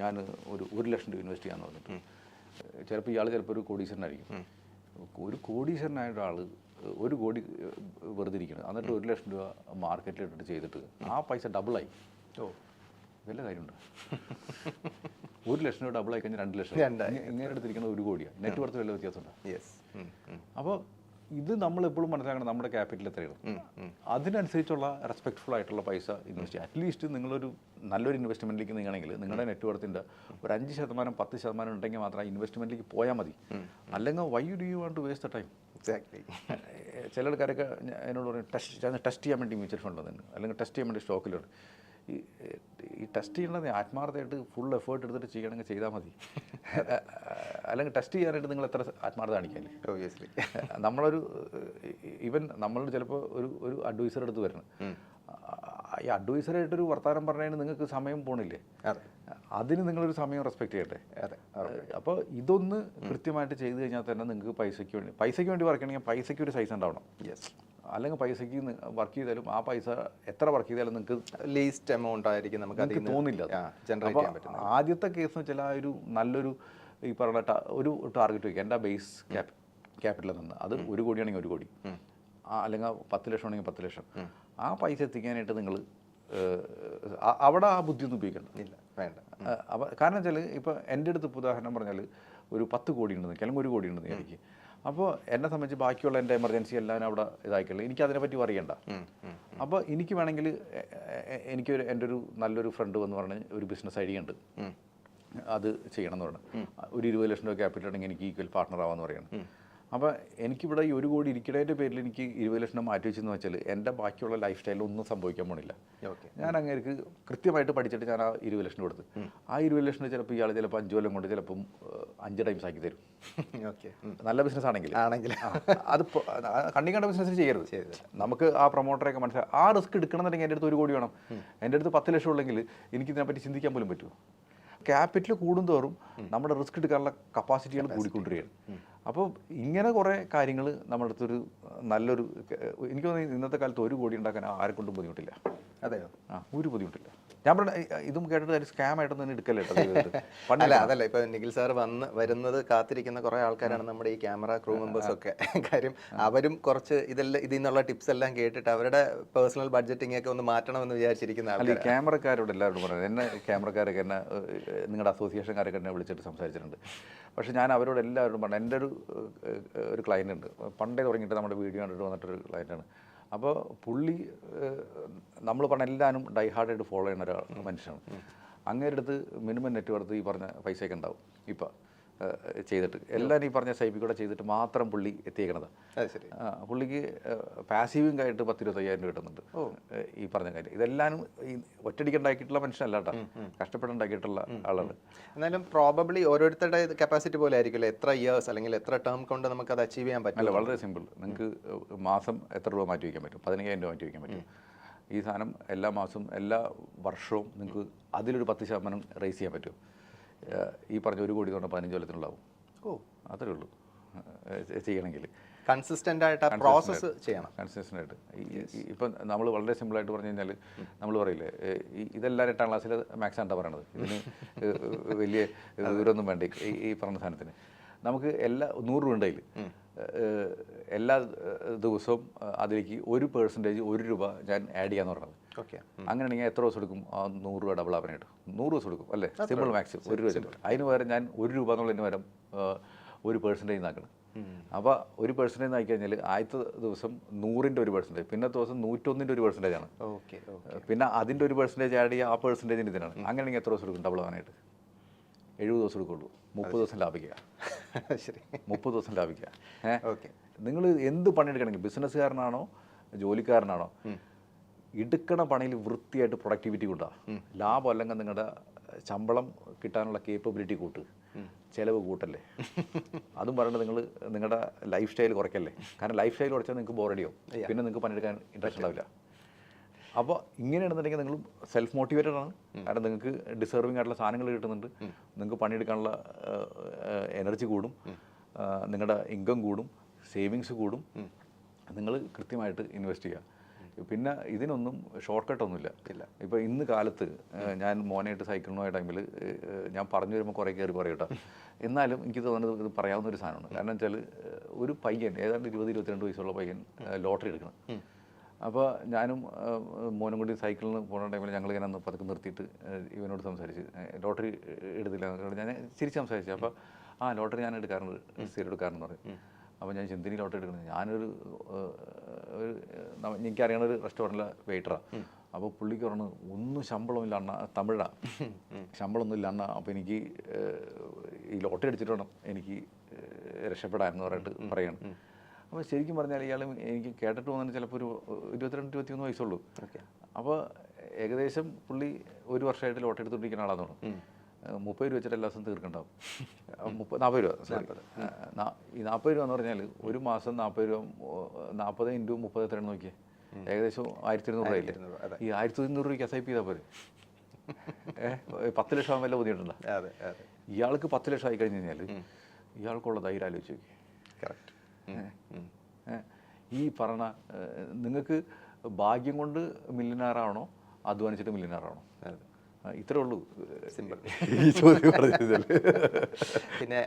ഞാൻ ഒരു ഒരു ലക്ഷം രൂപ ഇൻവെസ്റ്റ് ചെയ്യാന്ന് പറഞ്ഞിട്ട്. ചിലപ്പോൾ ഇയാൾ ചിലപ്പോൾ ഒരു കോടീശ്വരനായിരിക്കും. ഒരു കോടീശ്വരനായ ഒരാൾ ഒരു കോടി വെറുതെ ഇരിക്കണം. എന്നിട്ട് ഒരു ലക്ഷം രൂപ മാർക്കറ്റിൽ ഇട്ടിട്ട് ചെയ്തിട്ട് ആ പൈസ ഡബിളായി ഓ. വല്ല കാര്യമുണ്ട്? ഒരു ലക്ഷം രൂപ ഡബിൾ ആയി കഴിഞ്ഞാൽ രണ്ട് ലക്ഷം. ഇങ്ങനെ എടുത്തിരിക്കുന്നത് ഒരു കോടിയാണ് നെറ്റ് വർത്ത് വല്ല വ്യത്യാസമുണ്ടോ? യെസ് അപ്പോൾ ഇത് നമ്മൾ എപ്പോഴും മനസ്സിലാക്കണം നമ്മുടെ ക്യാപിറ്റൽ എത്രയാണ്. അതിനനുസരിച്ചുള്ള റെസ്പെക്ട്ഫുൾ ആയിട്ടുള്ള പൈസ ഇൻവെസ്റ്റ് ചെയ്യുക അറ്റ്ലീസ്റ്റ് നിങ്ങളൊരു നല്ലൊരു ഇൻവെസ്റ്റ്മെന്റിലേക്ക് നീങ്ങണമെങ്കിൽ നിങ്ങളുടെ നെറ്റ് വർത്തിന്റെ ഒരു അഞ്ച് ശതമാനം പത്ത് ശതമാനം ഉണ്ടെങ്കിൽ മാത്രം ഇൻവെസ്റ്റ്മെന്റിലേക്ക് പോയാൽ മതി. അല്ലെങ്കിൽ why do you want to waste the time exactly ചില ആൾക്കാരൊക്കെ എന്നോട് പറയും ടെസ്റ്റ് ടെസ്റ്റ് ചെയ്യാൻ വേണ്ടി മ്യൂച്വൽ ഫണ്ട് അല്ലെങ്കിൽ ടെസ്റ്റ് ചെയ്യാൻ വേണ്ടി സ്റ്റോക്കിലുണ്ട് ഈ ഈ ടെസ്റ്റ് ചെയ്യണത് ആത്മാർത്ഥമായിട്ട് ഫുൾ എഫേർട്ട് എടുത്തിട്ട് ചെയ്യണമെങ്കിൽ ചെയ്താൽ മതി. അല്ലെങ്കിൽ ടെസ്റ്റ് ചെയ്യാനായിട്ട് നിങ്ങൾ എത്ര ആത്മാർത്ഥം കാണിക്കാല്ലേ ഓബിയസ്ലി നമ്മളൊരു ഈവൻ നമ്മൾ ചിലപ്പോൾ ഒരു ഒരു അഡ്വൈസർ എടുത്ത് വരണം. ഈ അഡ്വൈസറായിട്ടൊരു വർത്തമാനം പറഞ്ഞതിന് നിങ്ങൾക്ക് സമയം പോണില്ലേ? അതെ. അതിന് നിങ്ങളൊരു സമയം റെസ്പെക്ട് ചെയ്യട്ടെ? അപ്പോൾ ഇതൊന്ന് കൃത്യമായിട്ട് ചെയ്ത് കഴിഞ്ഞാൽ തന്നെ നിങ്ങൾക്ക് പൈസയ്ക്ക് വേണ്ടി പൈസയ്ക്ക് വേണ്ടി വർക്ക് ചെയ്യണമെങ്കിൽ പൈസയ്ക്ക് ഒരു സൈസ് ഉണ്ടാവണം. യെസ് അല്ലെങ്കിൽ പൈസയ്ക്ക് വർക്ക് ചെയ്താലും ആ പൈസ എത്ര വർക്ക് ചെയ്താലും നിങ്ങൾക്ക് ലീസ്റ്റ് എമൗണ്ട് ആയിരിക്കും നമുക്ക് തോന്നില്ല ആദ്യത്തെ കേസ് എന്ന് വെച്ചാൽ ആ ഒരു നല്ലൊരു ഈ പറഞ്ഞ ഒരു ടാർഗറ്റ് വയ്ക്കുക എന്റെ ബേസ് ക്യാപ് ക്യാപിറ്റലിൽ നിന്ന്. അത് ഒരു കോടിയാണെങ്കിൽ ഒരു കോടി. അല്ലെങ്കിൽ പത്ത് ലക്ഷം ആണെങ്കിൽ പത്ത് ലക്ഷം. ആ പൈസ എത്തിക്കാനായിട്ട് നിങ്ങൾ അവിടെ ആ ബുദ്ധിയൊന്നും ഉപയോഗിക്കണം ഇല്ല വേണ്ട. അപ്പം കാരണം വെച്ചാൽ ഇപ്പോൾ എന്റെ അടുത്ത് ഇപ്പോൾ ഉദാഹരണം പറഞ്ഞാൽ ഒരു പത്ത് കോടി ഉണ്ടെന്ന് അല്ലെങ്കിൽ ഒരു കോടി ഉണ്ടെന്ന് എനിക്ക്. അപ്പോൾ എന്നെ സംബന്ധിച്ച് ബാക്കിയുള്ള എന്റെ എമർജൻസി എല്ലാം അവിടെ ഇതാക്കിയുള്ളൂ എനിക്ക് അതിനെപ്പറ്റി അറിയണ്ട. അപ്പോൾ എനിക്ക് വേണമെങ്കിൽ എനിക്കൊരു എന്റെ ഒരു നല്ലൊരു ഫ്രണ്ട് എന്ന് പറഞ്ഞ് ഒരു ബിസിനസ് ഐഡിയ ഉണ്ട്. അത് ചെയ്യണം എന്ന് പറഞ്ഞു. ഒരു ഇരുപത് ലക്ഷം രൂപ ക്യാപിറ്റൽ ഉണ്ടെങ്കിൽ എനിക്ക് ഈക്വൽ പാർട്ണർ ആവാന്ന് പറയണം. അപ്പോൾ എനിക്കിവിടെ ഈ ഒരു കോടി ഇരിക്കടേന്റെ പേരിൽ എനിക്ക് ഇരുപത് ലക്ഷം മാറ്റി വെച്ചെന്ന് വെച്ചാൽ എന്റെ ബാക്കിയുള്ള ലൈഫ് സ്റ്റൈലിൽ ഒന്നും സംഭവിക്കാൻ പോണില്ല. ഓക്കെ. ഞാൻ അങ്ങേക്ക് കൃത്യമായിട്ട് പഠിച്ചിട്ട് ഞാൻ ആ ഇരുപത് ലക്ഷം കൊടുത്ത്. ആ ഇരുപത് ലക്ഷം ചിലപ്പോൾ ഇയാൾ ചിലപ്പോൾ അഞ്ച് കൊല്ലം കൊണ്ട് ചിലപ്പം അഞ്ച് ടൈംസ് ആക്കി തരും. ഓക്കെ. നല്ല ബിസിനസ് ആണെങ്കിൽ. ആണെങ്കിൽ. അത് കണ്ണി കണ്ട ബിസിനസ് ചെയ്യരുത്. ചെയ്യരുത്. നമുക്ക് ആ പ്രൊമോട്ടറെയൊക്കെ മനസ്സിലായി ആ റിസ്ക് എടുക്കണമെന്നുണ്ടെങ്കിൽ എന്റെ അടുത്ത് ഒരു കോടി വേണം. എന്റെ അടുത്ത് പത്ത് ലക്ഷം ഉള്ളെങ്കിൽ എനിക്ക് ഇതിനെപ്പറ്റി ചിന്തിക്കാൻ പോലും പറ്റുമോ ക്യാപിറ്റൽ കൂടുന്തോറും നമ്മുടെ റിസ്ക് എടുക്കാനുള്ള കപ്പാസിറ്റികൾ കൂടിക്കൊണ്ടിരിക്കുകയാണ്. അപ്പോൾ ഇങ്ങനെ കുറേ കാര്യങ്ങൾ നമ്മുടെ അടുത്തൊരു നല്ലൊരു എനിക്ക് തോന്നുന്നു ഇന്നത്തെ കാലത്ത് ഒരു കോടി ഉണ്ടാക്കാൻ ആരെ കൊണ്ടും ബുദ്ധിമുട്ടില്ല. അതെയോ? ആ ഒരു ബുദ്ധിമുട്ടില്ല. ഞാൻ പറഞ്ഞ ഇതും കേട്ടിട്ട് ഒരു സ്കാം ആയിട്ടൊന്നും തന്നെ എടുക്കല്ലേ പണ്ടല്ല അല്ല അതല്ല. ഇപ്പൊ നിഖിൽ സാർ വന്ന് വരുന്നത് കാത്തിരിക്കുന്ന കുറെ ആൾക്കാരാണ് നമ്മുടെ ഈ ക്യാമറ ക്രൂ മെമ്പേഴ്സ് ഒക്കെ. കാര്യം അവരും കുറച്ച് ഇതെല്ലാം ഇതിൽ നിന്നുള്ള ടിപ്സ് എല്ലാം കേട്ടിട്ട് അവരുടെ പേഴ്സണൽ ബഡ്ജറ്റിംഗ് ഒക്കെ ഒന്ന് മാറ്റണമെന്ന് വിചാരിച്ചിരിക്കുന്ന അല്ല ക്യാമറക്കാരോട് എല്ലാവരോടും പറയുന്നത് എന്നെ ക്യാമറക്കാരൊക്കെ എന്നെ നിങ്ങളുടെ അസോസിയേഷൻകാരൊക്കെ എന്നെ വിളിച്ചിട്ട് സംസാരിച്ചിട്ടുണ്ട്. പക്ഷേ ഞാൻ അവരോട് എല്ലാവരോടും പറഞ്ഞു എന്റെ ഒരു ഒരു ക്ലയന്റ് ഉണ്ട്. പണ്ടേ തുടങ്ങിയിട്ട് നമ്മുടെ വീഡിയോ കണ്ടിട്ട് വന്നിട്ടൊരു ക്ലയന്റാണ് അപ്പോൾ പുള്ളി നമ്മൾ പറഞ്ഞ എല്ലാവരും ഡൈഹാർഡായിട്ട് ഫോളോ ചെയ്യുന്ന ഒരാൾ മനുഷ്യനാണ്. അങ്ങേരുടെ മിനിമം നെറ്റ് വർത്ത് ഈ പറഞ്ഞ പൈസയൊക്കെ ഉണ്ടാവും. ഇപ്പം ചെയ്തിട്ട് എല്ലാം ഈ പറഞ്ഞ സൈബി കൂടെ ചെയ്തിട്ട് മാത്രം പുള്ളി എത്തിയേക്കണത്. പുള്ളിക്ക് പാസീവും ആയിട്ട് പത്ത് ഇരുപത്തയ്യായിരം രൂപ കിട്ടുന്നുണ്ട്. ഈ പറഞ്ഞ കാര്യം. ഇതെല്ലാം ഈ ഒറ്റടിക്ക് ഉണ്ടാക്കിയിട്ടുള്ള മനുഷ്യനല്ല കേട്ടോ കഷ്ടപ്പെട്ടുണ്ടാക്കിയിട്ടുള്ള ആളാണ്. എന്നാലും പ്രോബബ്ലി ഓരോരുത്തരുടെ കപ്പാസിറ്റി പോലെ ആയിരിക്കില്ല എത്ര ഇയേഴ്സ് അല്ലെങ്കിൽ എത്ര ടേം കൊണ്ട് നമുക്ക് അത് അച്ചീവ് ചെയ്യാൻ പറ്റില്ല വളരെ സിമ്പിൾ നിങ്ങൾക്ക് മാസം എത്ര രൂപ മാറ്റി വയ്ക്കാൻ പറ്റും? പതിനയ്യായിരം രൂപ മാറ്റി വയ്ക്കാൻ പറ്റും. ഈ സാധനം എല്ലാ മാസവും എല്ലാ വർഷവും നിങ്ങൾക്ക് അതിലൊരു പത്ത് ശതമാനം റേസ് ചെയ്യാൻ പറ്റും. ഈ പറഞ്ഞ ഒരു കോടി തൊട്ട് പതിനഞ്ച് കൊല്ലത്തിനുണ്ടാവും. ഓ. അത്രേ ഉള്ളൂ. ചെയ്യണമെങ്കിൽ. കൺസിസ്റ്റന്റ് ആയിട്ട് ആ പ്രോസസ്സ് ചെയ്യണം. കൺസിസ്റ്റന്റ് ആയിട്ട്. ഇപ്പം നമ്മൾ വളരെ സിമ്പിളായിട്ട് പറഞ്ഞു കഴിഞ്ഞാൽ നമ്മൾ പറയില്ലേ ഇതെല്ലാം എട്ടാം ക്ലാസ്സിൽ മാത്സ് ആണ്ടാ പറയണത്. ഇതിന് വലിയ ദൂരമൊന്നും വേണ്ട ഈ ഈ പറഞ്ഞ സാധനത്തിന്. നമുക്ക് എല്ലാ നൂറ് രൂപ ഉണ്ടെങ്കിൽ എല്ലാ ദിവസവും അതിലേക്ക് ഒരു പേഴ്സന്റേജ് ഒരു രൂപ ഞാൻ ആഡ് ചെയ്യാന്ന് പറഞ്ഞത് ഓക്കെ. അങ്ങനെയാണെങ്കിൽ എത്ര ദിവസം എടുക്കും? ആ നൂറ് രൂപ ഡബിൾ ആവാനായിട്ട്. നൂറ് ദിവസം എടുക്കും അല്ലേ? സിമ്പിൾ മാക്സിമം ഒരു രൂപ അതിന് പകരം ഞാൻ ഒരു രൂപ എന്നുള്ളതിന് പകരം ഒരു പേഴ്സന്റേജ് ആക്കണം അപ്പോൾ ഒരു പേഴ്സന്റേജ് ആക്കി കഴിഞ്ഞാൽ ആദ്യത്തെ ദിവസം നൂറിന്റെ ഒരു പേഴ്സന്റേജ് പിന്നത്തെ ദിവസം നൂറ്റൊന്നിന്റെ ഒരു പേഴ്സന്റേജ് ആണ്. ഓക്കെ പിന്നെ അതിന്റെ ഒരു പേഴ്സന്റേജ് ആഡ് ചെയ്യുക ആ പേഴ്സന്റേജിന് ഇതിനാണ്. അങ്ങനെയാണെങ്കിൽ എത്ര ദിവസം എടുക്കും ഡബിൾ ആവാനായിട്ട്? എഴുപത് ദിവസം എടുക്കുള്ളൂ. മുപ്പത് ദിവസം ലാഭിക്കുക. ശരി. മുപ്പത് ദിവസം ലാഭിക്കുക. ഏഹ് ഓക്കെ. നിങ്ങൾ എന്ത് പണിയെടുക്കണമെങ്കിൽ ബിസിനസ്സുകാരനാണോ ജോലിക്കാരനാണോ എടുക്കണ പണിയിൽ വൃത്തിയായിട്ട് പ്രൊഡക്ടിവിറ്റി കൂട്ടുക ലാഭം അല്ലെങ്കിൽ നിങ്ങളുടെ ശമ്പളം കിട്ടാനുള്ള കേപ്പബിലിറ്റി കൂട്ടുക ചിലവ് കൂട്ടല്ലേ? അതും പറയുന്നത് നിങ്ങൾ നിങ്ങളുടെ ലൈഫ് സ്റ്റൈൽ കുറയ്ക്കല്ലേ? കാരണം ലൈഫ് സ്റ്റൈൽ കുറച്ചാൽ നിങ്ങൾക്ക് ബോറടിയോ പിന്നെ നിങ്ങൾക്ക് പണിയെടുക്കാൻ ഇൻട്രസ്റ്റ് ഉണ്ടാവില്ല. അപ്പോൾ ഇങ്ങനെയാണെന്നുണ്ടെങ്കിൽ നിങ്ങൾ സെൽഫ് മോട്ടിവേറ്റഡ് ആണ്. കാരണം നിങ്ങൾക്ക് ഡിസേർവിംഗ് ആയിട്ടുള്ള സാധനങ്ങൾ കിട്ടുന്നുണ്ട്. നിങ്ങൾക്ക് പണിയെടുക്കാനുള്ള എനർജി കൂടും. നിങ്ങളുടെ ഇൻകം കൂടും. സേവിങ്സ് കൂടും. നിങ്ങൾ കൃത്യമായിട്ട് ഇൻവെസ്റ്റ് ചെയ്യുക പിന്നെ ഇതിനൊന്നും ഷോർട്ട് കട്ടൊന്നുമില്ല ഇല്ല. ഇപ്പോൾ ഇന്ന് കാലത്ത് ഞാൻ മോനായിട്ട് സൈക്കിളിന് ടൈമിൽ ഞാൻ പറഞ്ഞു വരുമ്പോൾ കുറേ കയറി പറയും കേട്ടോ. എന്നാലും എനിക്ക് തോന്നുന്നത് ഇത് പറയാവുന്ന ഒരു സാധനമാണ്. കാരണം വെച്ചാൽ ഒരു പയ്യൻ ഏതാണ്ട് ഇരുപത് ഇരുപത്തിരണ്ട് വയസ്സുള്ള പയ്യൻ ലോട്ടറി എടുക്കണം. അപ്പോൾ ഞാനും മോനും കൂടി സൈക്കിളിന് പോകുന്ന ടൈമിൽ ഞങ്ങൾ ഇങ്ങനെ ഒന്ന് പതുക്കെ നിർത്തിയിട്ട് ഇവനോട് സംസാരിച്ച് ലോട്ടറി എടുത്തില്ല. ഞാൻ ചിരിച്ച് സംസാരിച്ചു. അപ്പോൾ ആ ലോട്ടറി ഞാൻ എടുക്കാറുണ്ട് സ്ഥിരം എടുക്കാറുണ്ട് പറയും. അപ്പോൾ ഞാൻ ചിന്തിനി ലോട്ടറി എടുക്കുന്നത് ഞാനൊരു ഒരു എനിക്കറിയണ ഒരു റെസ്റ്റോറന്റിലെ വെയിറ്ററാണ് അപ്പോൾ പുള്ളിക്ക് പറഞ്ഞു ഒന്നും ശമ്പളമില്ല അണ്ണ തമിഴാ. ശമ്പളമൊന്നും ഇല്ല അണ്ണ അപ്പോൾ എനിക്ക് ഈ ലോട്ടറി അടിച്ചിട്ട് വേണം. എനിക്ക് എന്ന് പറഞ്ഞിട്ട് പറയണം. അപ്പോൾ ശരിക്കും പറഞ്ഞാൽ ഇയാൾ എനിക്ക് കേട്ടിട്ട് പോകുന്നതിന് ചിലപ്പോൾ ഒരു ഇരുപത്തിരണ്ട് ഇരുപത്തിമൂന്ന് വയസ്സുള്ളൂ അപ്പോൾ ഏകദേശം പുള്ളി ഒരു വർഷമായിട്ട് ലോട്ടറി എടുത്തുകൊണ്ടിരിക്കുന്ന ആളാണെന്ന് തോന്നുന്നു. മുപ്പത് രൂപ വെച്ചിട്ട് എല്ലാ ദിവസവും തീർക്കണ്ടാവും. അഹ് മുപ്പത് നാൽപ്പത് രൂപ സോറി ഈ നാൽപ്പത് രൂപ എന്ന് പറഞ്ഞാൽ ഒരു മാസം നാൽപ്പത് രൂപ നാൽപ്പത് ഇന്റു മുപ്പത് എത്രയാണ് നോക്കിയേ? ഏകദേശം ആയിരത്തി ഇരുന്നൂറ് രൂപ രൂപയില്ലേ ഈ ആയിരത്തി ഇരുന്നൂറ് രൂപയ്ക്ക് എസ് ഐ പി ചെയ്താൽ പോരെ പത്ത് ലക്ഷം ആകുമ്പോൾ വല്ല ബുദ്ധിമുട്ടുണ്ടോ? അതെ അതെ. ഇയാൾക്ക് പത്ത് ലക്ഷം ആയി കഴിഞ്ഞ് കഴിഞ്ഞാൽ ഇയാൾക്കുള്ള ധൈര്യം ആലോചിച്ച് നോക്കി കറക്റ്റ് ഈ പറഞ്ഞ നിങ്ങൾക്ക് ഭാഗ്യം കൊണ്ട് മില്ലിനാറാണോ അധ്വാനിച്ചിട്ട് മില്യനാറാണോ ഇത്രേ ഉള്ളൂ. സിമ്പിൾ. ഈ ചോദ്യം പിന്നെ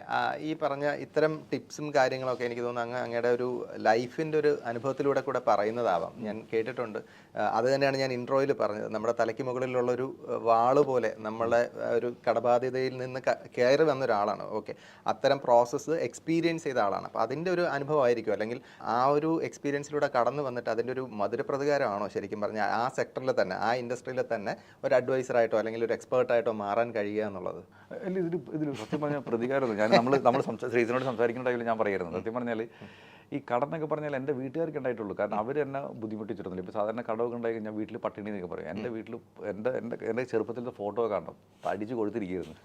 ഈ പറഞ്ഞ ഇത്തരം ടിപ്സും കാര്യങ്ങളൊക്കെ എനിക്ക് തോന്നുന്നു അങ്ങ് അങ്ങയുടെ ഒരു ലൈഫിന്റെ ഒരു അനുഭവത്തിലൂടെ കൂടെ പറയുന്നതാവാം. ഞാൻ കേട്ടിട്ടുണ്ട്. അത് തന്നെയാണ് ഞാൻ ഇൻട്രോയിൽ പറഞ്ഞത്. നമ്മുടെ തലയ്ക്ക് മുകളിലുള്ള ഒരു വാൾ വാൾ പോലെ നമ്മളെ ഒരു കടബാധ്യതയിൽ നിന്ന് കയറി വന്ന ഒരാളാണ്. ഓക്കെ. അത്തരം പ്രോസസ്സ് എക്സ്പീരിയൻസ് ചെയ്ത ആളാണ്. അപ്പോൾ അതിന്റെ ഒരു അനുഭവമായിരിക്കും. അല്ലെങ്കിൽ ആ ഒരു എക്സ്പീരിയൻസിലൂടെ കടന്നു വന്നിട്ട് അതിന്റെ ഒരു മധുരപ്രതികാരമാണോ ശരിക്കും പറഞ്ഞാൽ ആ സെക്ടറിൽ തന്നെ ആ ഇൻഡസ്ട്രിയിൽ തന്നെ ഒരു അഡ്വൈസറായിട്ടോ അല്ലെങ്കിൽ ഒരു എക്സ്പേർട്ടായിട്ടോ മാറാൻ കഴിയുക എന്നുള്ളത്. അല്ല ഇതിൽ ഇതിൽ സത്യം പറഞ്ഞാൽ പ്രതികാരമൊന്നും ഞാൻ നമ്മൾ നമ്മൾ സംസാ ശ്രീധരനോട് സംസാരിക്കുന്ന ടൈമിൽ ഞാൻ പറയുന്നത് സത്യം പറഞ്ഞാൽ ഈ കടന്നൊക്കെ പറഞ്ഞാൽ എന്റെ വീട്ടുകാർക്ക് ഉണ്ടായിട്ടുള്ളൂ. കാരണം അവർ എന്നെ ബുദ്ധിമുട്ടിച്ചിരുന്നില്ല. ഇപ്പോൾ സാധാരണ കടമൊക്കെ ഉണ്ടായി കഴിഞ്ഞാൽ വീട്ടിൽ പട്ടിണി എന്നൊക്കെ പറയും. എന്റെ വീട്ടിൽ എന്റെ എന്റെ എന്റെ ചെറുപ്പത്തിലത്തെ ഫോട്ടോ കാണണം തടിച്ച് കൊടുത്തിരിക്കുന്നു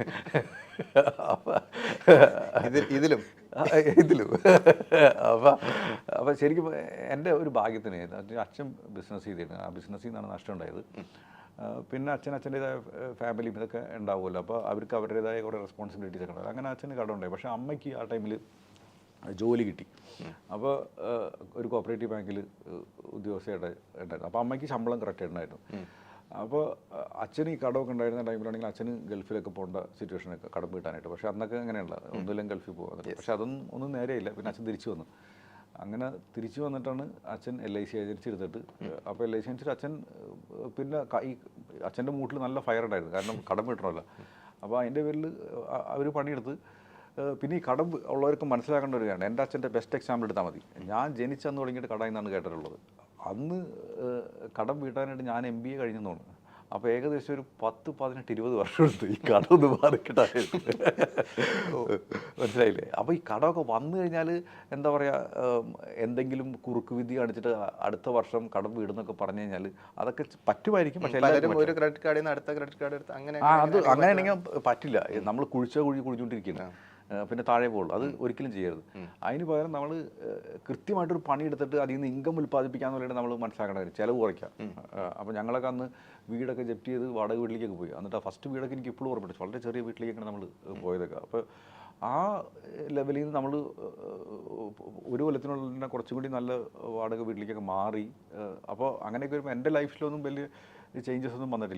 അപ്പം ഇതിലും. ഇതിലും. അപ്പം അപ്പം ശരിക്കും എന്റെ ഒരു ഭാഗ്യത്തിന് അച്ഛൻ ബിസിനസ് ചെയ്തിരുന്നു. ആ ബിസിനസ്സിൽ നിന്നാണ് നഷ്ടം ഉണ്ടായത്. പിന്നെ അച്ഛൻ അച്ഛന്റെതായ ഫാമിലിയും ഇതൊക്കെ ഉണ്ടാവുമല്ലോ. അപ്പോൾ അവർക്ക് അവരുടേതായ കുറേ റെസ്പോൺസിബിലിറ്റീസ് ഒക്കെ ഉണ്ടാവും. അങ്ങനെ അച്ഛന് കട ഉണ്ടായി. പക്ഷേ അമ്മയ്ക്ക് ആ ടൈമിൽ ജോലി കിട്ടി. അപ്പോൾ ഒരു കോപ്പറേറ്റീവ് ബാങ്കിൽ ഉദ്യോഗസ്ഥയായിട്ട് ഉണ്ടായിരുന്നു. അപ്പോൾ അമ്മയ്ക്ക് ശമ്പളം കറക്റ്റ് ഉണ്ടായിരുന്നു അപ്പോൾ അച്ഛന് ഈ കടമൊക്കെ ഉണ്ടായിരുന്ന ടൈമിലാണെങ്കിൽ അച്ഛന് ഗൾഫിലൊക്കെ പോകേണ്ട സിറ്റുവേഷനൊക്കെ കടം വീട്ടാനായിട്ട് പക്ഷേ അന്നൊക്കെ അങ്ങനെയുള്ള ഒന്നുമില്ലെങ്കിൽ ഗൾഫിൽ പോകാൻ പക്ഷേ അതൊന്നും ഒന്നും നേരെയില്ല. പിന്നെ അച്ഛൻ തിരിച്ചു വന്നു. അങ്ങനെ തിരിച്ചു വന്നിട്ടാണ് അച്ഛൻ എൽ ഐ സി ഏജൻസി എടുത്തിട്ട് അപ്പോൾ എൽ ഐ സി ഏജൻസിയിൽ അച്ഛൻ പിന്നെ ഈ അച്ഛന്റെ മൂട്ടിൽ നല്ല ഫയർ ഉണ്ടായിരുന്നു. കാരണം കടം വീട്ടണമല്ലോ. അപ്പോൾ അതിന്റെ പേരിൽ അവർ പണിയെടുത്ത് പിന്നെ ഈ കടം ഉള്ളവർക്ക് മനസ്സിലാക്കേണ്ട ഒരു കാര്യമാണ്. എന്റെ അച്ഛന്റെ ബെസ്റ്റ് എക്സാമ്പിൾ എടുത്താൽ മതി. ഞാൻ ജനിച്ചന്ന് തുടങ്ങിയിട്ട് കടയിൽ നിന്നാണ് കേട്ടിട്ടുള്ളത് അന്ന് കടം വീട്ടാനായിട്ട് ഞാൻ എം ബി എ കഴിഞ്ഞെന്ന് തോന്നുന്നു. അപ്പോൾ ഏകദേശം ഒരു പത്ത് പതിനെട്ട് ഇരുപത് വർഷം എടുത്തു ഈ കടമൊന്ന് ഒന്ന് മാറിക്കിട്ടാനായിട്ട് മനസ്സിലായില്ലേ? അപ്പോൾ ഈ കടമൊക്കെ വന്നു കഴിഞ്ഞാൽ എന്താ പറയുക എന്തെങ്കിലും കുറുക്ക് വിധി കാണിച്ചിട്ട് അടുത്ത വർഷം കടം വീടുന്നൊക്കെ പറഞ്ഞു കഴിഞ്ഞാൽ അതൊക്കെ പറ്റുമായിരിക്കും പക്ഷേ എല്ലാവരും ഒരു ക്രെഡിറ്റ് കാർഡിൽ നിന്ന് അടുത്ത ക്രെഡിറ്റ് കാർഡ് എടുത്ത് അങ്ങനെ അത് അങ്ങനെയാണെങ്കിൽ പറ്റില്ല. നമ്മൾ കുഴിച്ച കുഴി കുഴിച്ചുകൊണ്ടിരിക്കുന്നത് പിന്നെ താഴെ പോകുള്ളൂ. അത് ഒരിക്കലും ചെയ്യരുത്. അതിന് പകരം നമ്മൾ കൃത്യമായിട്ടൊരു പണി എടുത്തിട്ട് അതിൽ നിന്ന് ഇൻകം ഉൽപ്പാദിപ്പിക്കാന്ന് പറയുന്നത് നമ്മൾ മനസ്സിലാക്കേണ്ട കാര്യം. ചിലവ് കുറയ്ക്കാം. അപ്പോൾ ഞങ്ങളൊക്കെ അന്ന് വീടൊക്കെ ജപ്റ്റ് ചെയ്ത് വാടക വീട്ടിലേക്കൊക്കെ പോയി. എന്നിട്ട് ആ ഫസ്റ്റ് വീടൊക്കെ എനിക്ക് ഇപ്പോഴും ഓർമ്മയുണ്ട്. വളരെ ചെറിയ വീട്ടിലേക്കാണ് നമ്മൾ പോയതൊക്കെ. അപ്പോൾ ആ ലെവലിൽ നിന്ന് നമ്മൾ ഒരു കൊല്ലത്തിനുള്ളിൽ തന്നെ കുറച്ചും കൂടി നല്ല വാടക വീട്ടിലേക്കൊക്കെ മാറി. അപ്പോൾ അങ്ങനെയൊക്കെ വരുമ്പോൾ എന്റെ ലൈഫിലൊന്നും വലിയ ചേഞ്ചസ് ഒന്നും വന്നിട്ടില്ല.